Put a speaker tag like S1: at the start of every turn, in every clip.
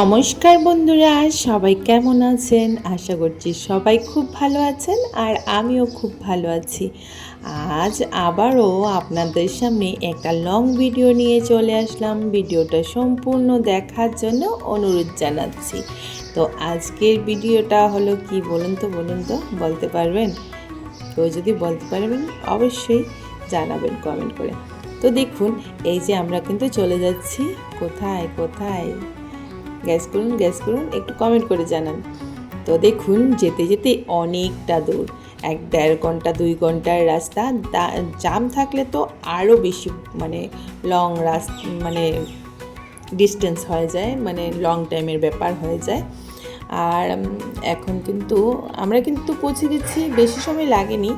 S1: নমস্কার বন্ধুরা, সবাই কেমন আছেন? আশা করছি সবাই খুব ভালো আছেন আর আমিও খুব ভালো আছি। আজ আবারও আপনাদের সামনে একটা লং ভিডিও নিয়ে চলে আসলাম। ভিডিওটা সম্পূর্ণ দেখার জন্য অনুরোধ জানাচ্ছি। তো আজকের ভিডিওটা হলো কি বলুন তো বলুন তো, বলতে পারবেন? কেউ যদি বলতে পারবেন, অবশ্যই জানাবেন কমেন্ট করে। তো দেখুন, এই যে আমরা কিন্তু চলে যাচ্ছি। কোথায় কোথায়? গ্যাস করুন গ্যাস করুন, একটু কমেন্ট করে জানান। তো দেখুন, যেতে যেতে অনেকটা দূর। এক দেড় ঘণ্টা, দুই ঘণ্টার রাস্তা। জাম থাকলে তো আরও বেশি মানে লং রাস্তা মানে ডিস্টেন্স হয়ে যায় মানে লং টাইমের ব্যাপার হয়ে যায়। আর এখন কিন্তু, আমরা কিন্তু পৌঁছে গেছি, বেশি সময় লাগেনি,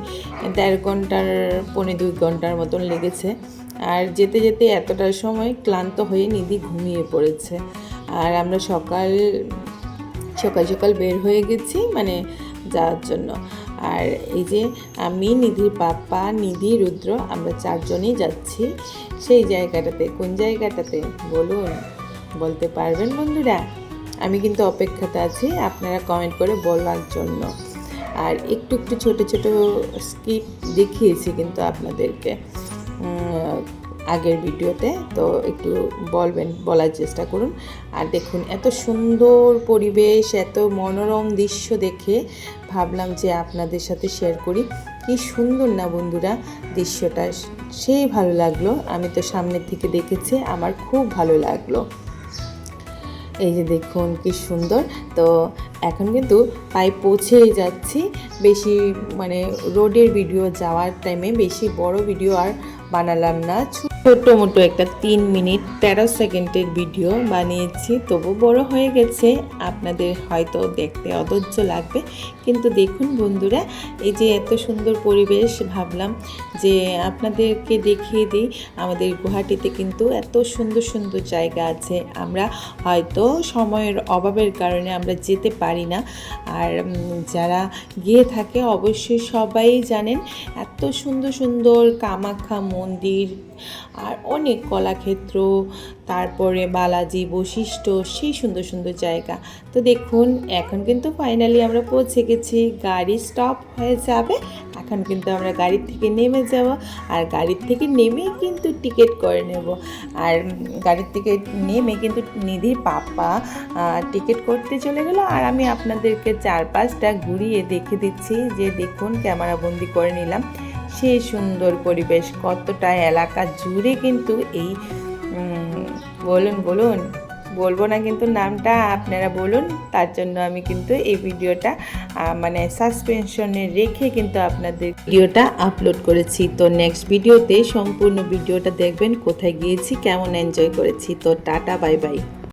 S1: দেড় ঘণ্টার, পৌনে দুই ঘণ্টার মতন লেগেছে। আর যেতে যেতে এতটা সময় ক্লান্ত হয়ে নিধি ঘুমিয়ে পড়েছে। আর আমরা সকাল সকাল সকাল বের হয়ে গেছি মানে যাওয়ার জন্য। আর এই যে আমি, নিধির পাপা নিধি, রুদ্র, আমরা চারজনই যাচ্ছি সেই জায়গাটাতে। কোন জায়গাটাতে? বলুন, বলতে পারবেন বন্ধুরা? আমি কিন্তু অপেক্ষাতে আছি, আপনারা কমেন্ট করে বলার জন্য। আর একটু একটু ছোট ছোট স্কিপ দেখিয়েছি কিন্তু আপনাদেরকে। আগের ভিডিওতে, তো একটু বলবেন, বলার চেষ্টা করুন। আর দেখুন, এত সুন্দর পরিবেশ, এত মনোরম দৃশ্য দেখে ভাবলাম যে আপনাদের সাথে শেয়ার করি। কি সুন্দর না বন্ধুরা, দৃশ্যটা। সেই ভালো লাগল। আমি তো সামনের থেকে দেখেছি, আমার খুব ভালো লাগল। এই যে দেখুন, কি সুন্দর। তো এখন কিন্তু প্রায় পৌঁছেই যাচ্ছি। বেশি মানে রোডের ভিডিও যাওয়ার টাইমে বেশি বড় ভিডিও আর বানালাম না। ছোট মোটো একটা তিন মিনিট, তেরো সেকেন্ডের ভিডিও বানিয়েছি। তবু বড় হয়ে গেছে। আপনাদের হয়তো দেখতে অধৈর্য লাগবে। কিন্তু দেখুন বন্ধুরা, এই যে এত সুন্দর পরিবেশ ভাবলাম যে আপনাদেরকে দেখিয়ে দিই। আমাদের গুয়াহাটিতে কিন্তু এত সুন্দর সুন্দর জায়গা আছে। আমরা হয়তো সময়ের অভাবের কারণে আমরা যেতে পারি না। আর যারা গিয়ে থাকে অবশ্যই সবাই জানেন এত সুন্দর সুন্দর কামাখ্যা মন্দির আর অনেক কলাক্ষেত্র, তারপরে বালাজি বৈশিষ্ট্য সেই সুন্দর সুন্দর জায়গা। তো দেখুন, এখন কিন্তু ফাইনালি আমরা পৌঁছে গেছি, গাড়ি স্টপ হয়ে যাবে। এখন কিন্তু আমরা গাড়ির থেকে নেমে যাব আর গাড়ির থেকে নেমেই কিন্তু টিকিট করে নেব। আর গাড়ির থেকে নেমে কিন্তু নিধির পাপা টিকিট করতে চলে গেল। আর আমি আপনাদেরকে চার পাঁচটা ঘুরিয়ে দেখে দিচ্ছি যে দেখুন ক্যামেরা বন্দি করে নিলাম। সেই সুন্দর পরিবেশ, কতটা এলাকা জুড়ে কিন্তু এই বলুন বলুন। বলব না কিন্তু নামটা, আপনারা বলুন। তার জন্য আমি কিন্তু এই ভিডিওটা মানে সাসপেনশনে রেখে কিন্তু আপনাদের ভিডিওটা আপলোড করেছি। তো নেক্সট ভিডিওতে সম্পূর্ণ ভিডিওটা দেখবেন, কোথায় গিয়েছি, কেমন এনজয় করেছি। তো টাটা বাই বাই